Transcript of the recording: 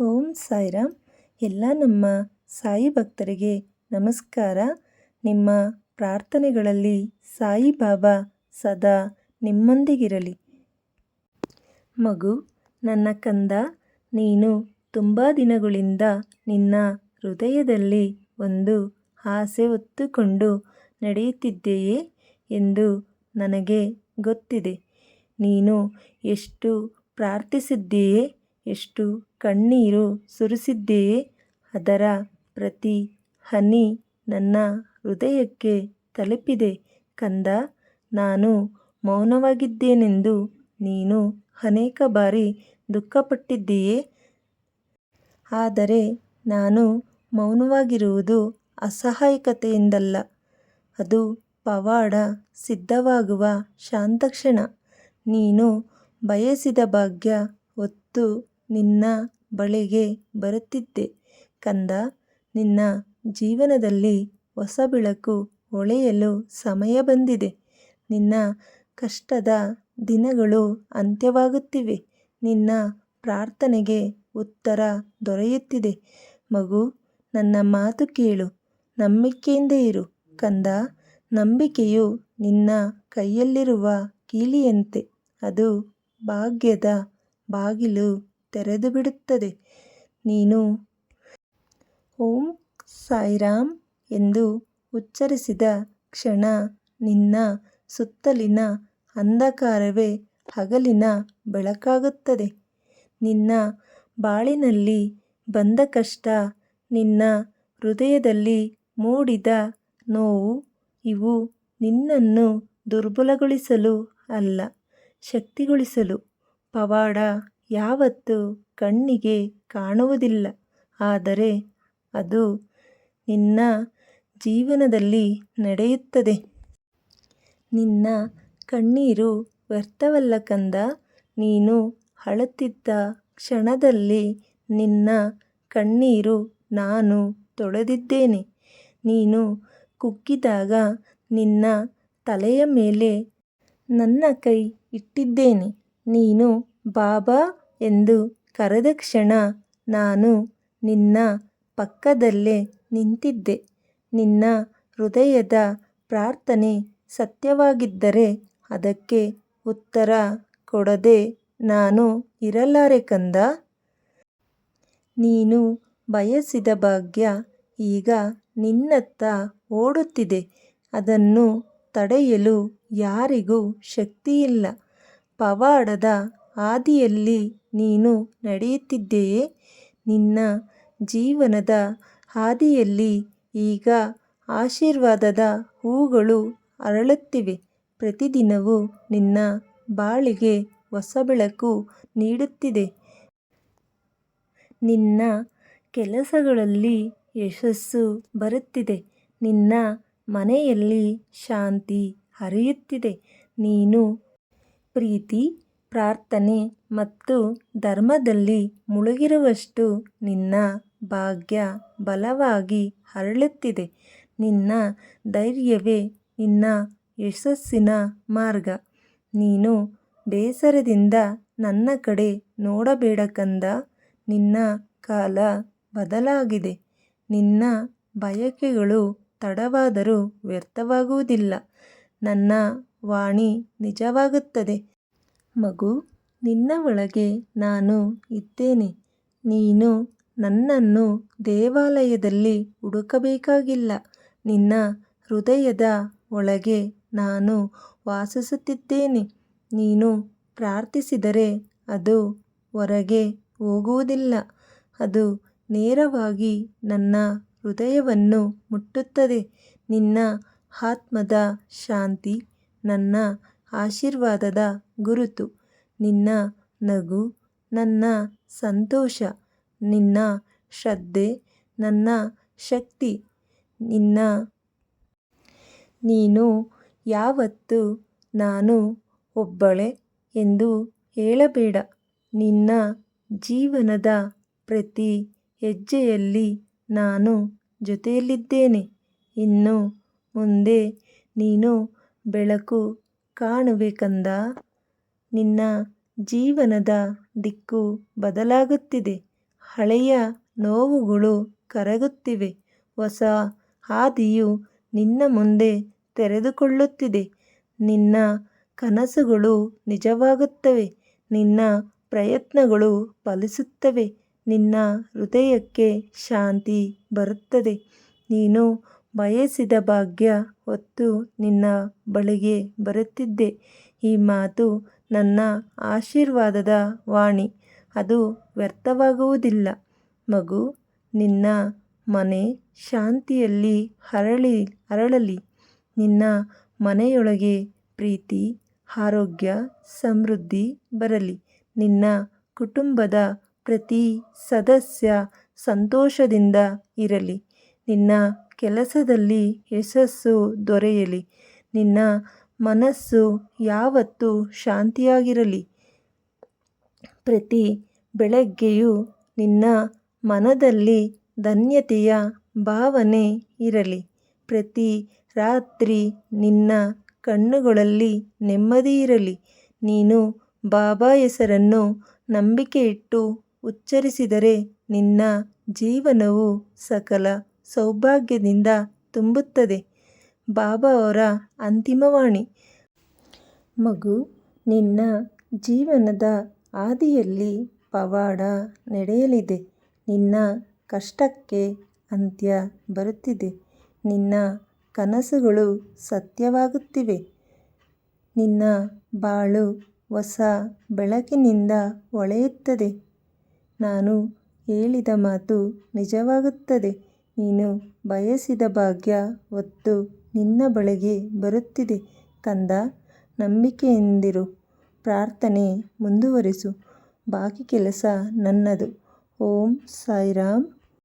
ಓಂ ಸಾಯಿರಾಮ್. ಎಲ್ಲ ನಮ್ಮ ಸಾಯಿ ಭಕ್ತರಿಗೆ ನಮಸ್ಕಾರ. ನಿಮ್ಮ ಪ್ರಾರ್ಥನೆಗಳಲ್ಲಿ ಸಾಯಿಬಾಬಾ ಸದಾ ನಿಮ್ಮೊಂದಿಗಿರಲಿ. ಮಗು, ನನ್ನ ಕಂದ, ನೀನು ತುಂಬ ದಿನಗಳಿಂದ ನಿನ್ನ ಹೃದಯದಲ್ಲಿ ಒಂದು ಆಸೆ ಹೊತ್ತುಕೊಂಡು ನಡೆಯುತ್ತಿದ್ದೆಯೇ ಎಂದು ನನಗೆ ಗೊತ್ತಿದೆ. ನೀನು ಎಷ್ಟು ಪ್ರಾರ್ಥಿಸಿದ್ದೀಯೆ? ಎಷ್ಟು ಕಣ್ಣೀರು ಸುರಿಸಿದ್ದೀಯೆ ಅದರ ಪ್ರತಿ ಹನಿ ನನ್ನ ಹೃದಯಕ್ಕೆ ತಲುಪಿದೆ. ಕಂದ, ನಾನು ಮೌನವಾಗಿದ್ದೇನೆಂದು ನೀನು ಅನೇಕ ಬಾರಿ ದುಃಖಪಟ್ಟಿದ್ದೀಯೆ? ಆದರೆ ನಾನು ಮೌನವಾಗಿರುವುದು ಅಸಹಾಯಕತೆಯಿಂದಲ್ಲ. ಅದು ಪವಾಡ ಸಿದ್ಧವಾಗುವ ಶಾಂತಕ್ಷಣ. ನೀನು ಬಯಸಿದ ಭಾಗ್ಯ ಹೊತ್ತು ನಿನ್ನ ಬಳಿಗೆ ಬರುತ್ತಿದ್ದೆ. ಕಂದ, ನಿನ್ನ ಜೀವನದಲ್ಲಿ ಹೊಸ ಬೆಳಕು ಹೊಳೆಯಲು ಸಮಯ ಬಂದಿದೆ. ನಿನ್ನ ಕಷ್ಟದ ದಿನಗಳು ಅಂತ್ಯವಾಗುತ್ತಿವೆ. ನಿನ್ನ ಪ್ರಾರ್ಥನೆಗೆ ಉತ್ತರ ದೊರೆಯುತ್ತಿದೆ. ಮಗು, ನನ್ನ ಮಾತು ಕೇಳು, ನಂಬಿಕೆಯಿಂದ ಇರು. ಕಂದ, ನಂಬಿಕೆಯು ನಿನ್ನ ಕೈಯಲ್ಲಿರುವ ಕೀಲಿಯಂತೆ. ಅದು ಭಾಗ್ಯದ ಬಾಗಿಲು. ತೆರೆದು ಬಿಡುತ್ತದೆ. ನೀನು ಓಂ ಸಾಯಿರಾಮ್ ಎಂದು ಉಚ್ಚರಿಸಿದ ಕ್ಷಣ ನಿನ್ನ ಸುತ್ತಲಿನ ಅಂಧಕಾರವೇ ಹಗಲಿನ ಬೆಳಕಾಗುತ್ತದೆ. ನಿನ್ನ ಬಾಳಿನಲ್ಲಿ ಬಂದ ಕಷ್ಟ, ನಿನ್ನ ಹೃದಯದಲ್ಲಿ ಮೂಡಿದ ನೋವು, ಇವು ನಿನ್ನನ್ನು ದುರ್ಬಲಗೊಳಿಸಲು ಅಲ್ಲ, ಶಕ್ತಿಗೊಳಿಸಲು. ಪವಾಡ ಯಾವತ್ತೂ ಕಣ್ಣಿಗೆ ಕಾಣುವುದಿಲ್ಲ. ಆದರೆ ಅದು ನಿನ್ನ ಜೀವನದಲ್ಲಿ ನಡೆಯುತ್ತದೆ. ನಿನ್ನ ಕಣ್ಣೀರು ವ್ಯರ್ಥವಲ್ಲ ಕಂದ. ನೀನು ಅಳುತ್ತಿದ್ದ ಕ್ಷಣದಲ್ಲಿ ನಿನ್ನ ಕಣ್ಣೀರು ನಾನು ತೊಳೆದಿದ್ದೇನೆ. ನೀನು ಕುಗ್ಗಿದಾಗ ನಿನ್ನ ತಲೆಯ ಮೇಲೆ ನನ್ನ ಕೈ ಇಟ್ಟಿದ್ದೇನೆ. ನೀನು ಬಾಬಾ ಎಂದು ಕರೆದ ಕ್ಷಣ ನಾನು ನಿನ್ನ ಪಕ್ಕದಲ್ಲೇ ನಿಂತಿದ್ದೆ. ನಿನ್ನ ಹೃದಯದ ಪ್ರಾರ್ಥನೆ ಸತ್ಯವಾಗಿದ್ದರೆ ಅದಕ್ಕೆ ಉತ್ತರ ಕೊಡದೆ ನಾನು ಇರಲಾರೆ ಕಂದ? ನೀನು ಬಯಸಿದ ಭಾಗ್ಯ ಈಗ ನಿನ್ನತ್ತ ಓಡುತ್ತಿದೆ. ಅದನ್ನು ತಡೆಯಲು ಯಾರಿಗೂ ಶಕ್ತಿಯಿಲ್ಲ. ಪವಾಡದ ಹಾದಿಯಲ್ಲಿ ನೀನು ನಡೆಯುತ್ತಿದ್ದೆಯೇ? ನಿನ್ನ ಜೀವನದ ಹಾದಿಯಲ್ಲಿ ಈಗ ಆಶೀರ್ವಾದದ ಹೂಗಳು ಅರಳುತ್ತಿವೆ. ಪ್ರತಿದಿನವೂ ನಿನ್ನ ಬಾಳಿಗೆ ಹೊಸ ಬೆಳಕು ನೀಡುತ್ತಿದೆ. ನಿನ್ನ ಕೆಲಸಗಳಲ್ಲಿ ಯಶಸ್ಸು ಬರುತ್ತಿದೆ. ನಿನ್ನ ಮನೆಯಲ್ಲಿ ಶಾಂತಿ ಹರಿಯುತ್ತಿದೆ. ನೀನು ಪ್ರೀತಿ ಪ್ರಾರ್ಥನೆ ಮತ್ತು ಧರ್ಮದಲ್ಲಿ ಮುಳುಗಿರುವಷ್ಟು ನಿನ್ನ ಭಾಗ್ಯ ಬಲವಾಗಿ ಹರಳುತ್ತಿದೆ. ನಿನ್ನ ಧೈರ್ಯವೇ ನಿನ್ನ ಯಶಸ್ಸಿನ ಮಾರ್ಗ. ನೀನು ಬೇಸರದಿಂದ ನನ್ನ ಕಡೆ ನೋಡಬೇಡ ಕಂದ. ನಿನ್ನ ಕಾಲ ಬದಲಾಗಿದೆ. ನಿನ್ನ ಬಯಕೆಗಳು ತಡವಾದರೂ ವ್ಯರ್ಥವಾಗುವುದಿಲ್ಲ. ನನ್ನ ವಾಣಿ ನಿಜವಾಗುತ್ತದೆ. ಮಗು, ನಿನ್ನ ಒಳಗೆ ನಾನು ಇದ್ದೇನೆ. ನೀನು ನನ್ನನ್ನು ದೇವಾಲಯದಲ್ಲಿ ಹುಡುಕಬೇಕಾಗಿಲ್ಲ. ನಿನ್ನ ಹೃದಯದ ಒಳಗೆ ನಾನು ವಾಸಿಸುತ್ತಿದ್ದೇನೆ. ನೀನು ಪ್ರಾರ್ಥಿಸಿದರೆ ಅದು ಹೊರಗೆ ಹೋಗುವುದಿಲ್ಲ. ಅದು ನೇರವಾಗಿ ನನ್ನ ಹೃದಯವನ್ನು ಮುಟ್ಟುತ್ತದೆ. ನಿನ್ನ ಆತ್ಮದ ಶಾಂತಿ, ನನ್ನ ಆಶೀರ್ವಾದದ ಗುರುತು. ನಿನ್ನ ನಗು, ನನ್ನ ಸಂತೋಷ. ನಿನ್ನ ಶ್ರದ್ಧೆ, ನನ್ನ ಶಕ್ತಿ. ನಿನ್ನ ನೀನು ಯಾವತ್ತು ನಾನು ಒಬ್ಬಳೆ ಎಂದು ಹೇಳಬೇಡ. ನಿನ್ನ ಜೀವನದ ಪ್ರತಿ ಹೆಜ್ಜೆಯಲ್ಲಿ ನಾನು ಜೊತೆಯಲ್ಲಿದ್ದೇನೆ. ಇನ್ನು ಮುಂದೆ ನೀನು ಬೆಳಕು ಕಾಣುವೆ ಕಂದ. ನಿನ್ನ ಜೀವನದ ದಿಕ್ಕು ಬದಲಾಗುತ್ತಿದೆ. ಹಳೆಯ ನೋವುಗಳು ಕರಗುತ್ತಿವೆ. ಹೊಸ ಹಾದಿಯು ನಿನ್ನ ಮುಂದೆ ತೆರೆದುಕೊಳ್ಳುತ್ತಿದೆ. ನಿನ್ನ ಕನಸುಗಳು ನಿಜವಾಗುತ್ತವೆ. ನಿನ್ನ ಪ್ರಯತ್ನಗಳು ಫಲಿಸುತ್ತವೆ. ನಿನ್ನ ಹೃದಯಕ್ಕೆ ಶಾಂತಿ ಬರುತ್ತದೆ. ನೀನು ಬಯಸಿದ ಭಾಗ್ಯ ಹೊತ್ತು ನಿನ್ನ ಬಳಿಗೆ ಬರುತ್ತಿದೆ ಈ ಮಾತು ನನ್ನ ಆಶೀರ್ವಾದದ ವಾಣಿ. ಅದು ವ್ಯರ್ಥವಾಗುವುದಿಲ್ಲ. ಮಗು, ನಿನ್ನ ಮನೆ ಶಾಂತಿಯಲ್ಲಿ ಹರಳಿ, ಅರಳಲಿ. ನಿನ್ನ ಮನೆಯೊಳಗೆ ಪ್ರೀತಿ, ಆರೋಗ್ಯ, ಸಮೃದ್ಧಿ ಬರಲಿ. ನಿನ್ನ ಕುಟುಂಬದ ಪ್ರತಿ ಸದಸ್ಯ ಸಂತೋಷದಿಂದ ಇರಲಿ. ನಿನ್ನ ಕೆಲಸದಲ್ಲಿ ಯಶಸ್ಸು ದೊರೆಯಲಿ. ನಿನ್ನ ಮನಸ್ಸು ಯಾವತ್ತೂ ಶಾಂತಿಯಾಗಿರಲಿ. ಪ್ರತಿ ಬೆಳಗ್ಗೆಯೂ ನಿನ್ನ ಮನದಲ್ಲಿ ಧನ್ಯತೆಯ ಭಾವನೆ ಇರಲಿ. ಪ್ರತಿ ರಾತ್ರಿ ನಿನ್ನ ಕಣ್ಣುಗಳಲ್ಲಿ ನೆಮ್ಮದಿ ಇರಲಿ. ನೀನು ಬಾಬಾ ಹೆಸರನ್ನು ನಂಬಿಕೆಯಿಟ್ಟು ಉಚ್ಚರಿಸಿದರೆ ನಿನ್ನ ಜೀವನವು ಸಕಲ ಸೌಭಾಗ್ಯದಿಂದ ತುಂಬುತ್ತದೆ. ಬಾಬಾ ಅವರ ಅಂತಿಮವಾಣಿ ಮಗು, ನಿನ್ನ ಜೀವನದ ಹಾದಿಯಲ್ಲಿ ಪವಾಡ ನಡೆಯಲಿದೆ. ನಿನ್ನ ಕಷ್ಟಕ್ಕೆ ಅಂತ್ಯ ಬರುತ್ತಿದೆ. ನಿನ್ನ ಕನಸುಗಳು ಸತ್ಯವಾಗುತ್ತಿವೆ. ನಿನ್ನ ಬಾಳು ಹೊಸ ಬೆಳಕಿನಿಂದ ಹೊಳೆಯುತ್ತದೆ. ನಾನು ಹೇಳಿದ ಮಾತು ನಿಜವಾಗುತ್ತದೆ. ನೀನು ಬಯಸಿದ ಭಾಗ್ಯ ಹೊತ್ತು ನಿನ್ನ ಬಳಿಗೆ ಬರುತ್ತಿದೆ ಕಂದ ನಂಬಿಕೆಯಿಂದಿರು. ಪ್ರಾರ್ಥನೆ ಮುಂದುವರಿಸು. ಬಾಕಿ ಕೆಲಸ ನನ್ನದು. ಓಂ ಸಾಯಿರಾಮ್.